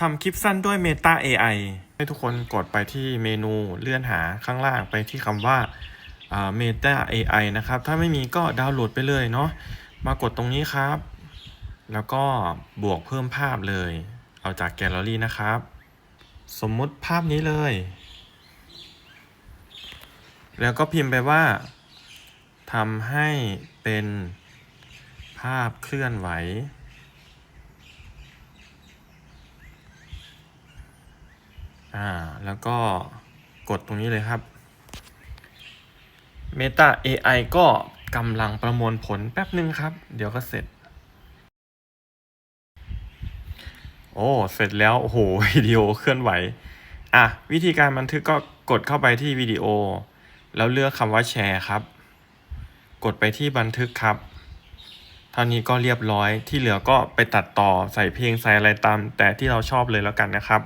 ทำคลิปสั้นด้วย Meta AI ให้ทุกคนกดไปที่เมนูเลื่อนหาข้างล่างไปที่คำว่าอ่า Meta AI นะครับ ถ้าไม่มีก็ดาวน์โหลดไปเลยเนาะมากดตรงนี้ครับ แล้วก็บวกเพิ่มภาพเลย เอาจากแกลเลอรี่นะครับ สมมุติภาพนี้เลย แล้วก็พิมพ์ไปว่าทำให้เป็นภาพเคลื่อนไหว อ่า แล้วก็กดตรงนี้เลยครับ Meta AI ก็กำลังประมวลผลแป๊บหนึ่งครับ เดี๋ยวก็เสร็จ โอ้ เสร็จแล้ว โอ้โห วิดีโอเคลื่อนไหว อะ วิธีการบันทึกก็กดเข้าไปที่วิดีโอ แล้วเลือกคำว่าแชร์ครับ กดไปที่บันทึกครับ เท่านี้ก็เรียบร้อยที่เหลือก็ไปตัดต่อใส่เพลงใส่อะไรตาม แต่ที่เราชอบเลยแล้วกันนะครับ